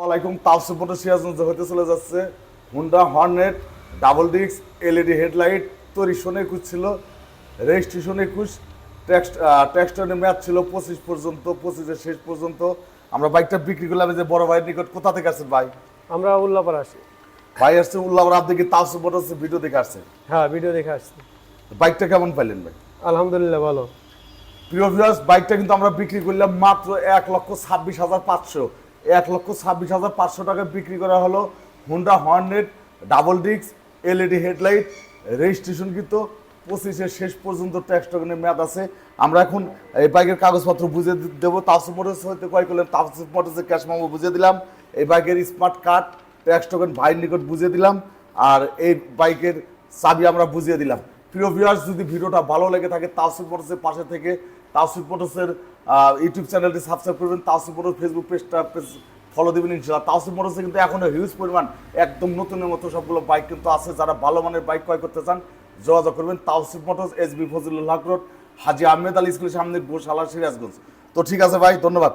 ওয়ালাইকুম তাওসিফ মোটর সিরাজগঞ্জ হতে চলে যাচ্ছে। Honda Hornet double disc LED headlight তৈরিশন একুশ ছিল রেজিস্ট্রেশন একুশ ট্যাক্স ট্যাক্সটনের মেয়াদ ছিল পঁচিশ পর্যন্ত পঁচিশের শেষ পর্যন্ত। আমরা বাইকটা বিক্রি করলাম যে বড় ভাইয়ের নিকট। কোথা থেকে আসছেন ভাই? আমরা উল্লাপাড়া আসি। ভাই আসছে উল্লাহ আপনি কি তাওসিফ মোটর ভিডিও দেখে আসছেন? হ্যাঁ ভিডিও দেখে আসছি। বাইকটা কেমন পাইলেন ভাই? আলহামদুলিল্লাহ ভালো। প্রিয় ভিউয়ার্স বাইকটা কিন্তু আমরা বিক্রি করলাম মাত্র এক লক্ষ ছাব্বিশ হাজার পাঁচশো। এক লক্ষ ছাব্বিশ হাজার পাঁচশো টাকা বিক্রি করা হলো Honda Hornet double disc LED headlight registration কিন্তু পঁচিশের শেষ পর্যন্ত ট্যাক্স টোকেনের মেয়াদ আছে। আমরা এখন এই বাইকের কাগজপত্র বুঝিয়ে দি- দেবো। তাসিফ মোটরস হইতে কয় করলেন? তাসিফ মোটরসের ক্যাশ মামো বুঝিয়ে দিলাম। এই বাইকের স্মার্ট কার্ড ট্যাক্স টোকেন ভাইয়ের নিকট বুঝিয়ে দিলাম। আর এই বাইকের চাবি আমরা বুঝিয়ে দিলাম। প্রিয় ভিউয়ার্স যদি ভিডিওটা ভালো লেগে থাকে, তাওসিফ মোটরসের পাশে থেকে তাওসিফ মোটরসের ইউটিউব চ্যানেলটি সাবস্ক্রাইব করবেন। তাওসিফ মোটর ফেসবুক পেজটা পেজ ফলো দেবেন ইনশাল্লাহ তাওসিফ মোটরসে কিন্তু এখনও হিউজ পরিমাণ, একদম নতুনের মতো সবগুলো বাইক কিন্তু আছে। যারা ভালো মানের বাইক ক্রয় করতে চান, যোগাযোগ করবেন Taosif motors S B Fazlul Haque road, Haji Ahmed Ali স্কুলের সামনে গোশালা সিরাজগঞ্জ। তো ঠিক আছে ভাই, ধন্যবাদ।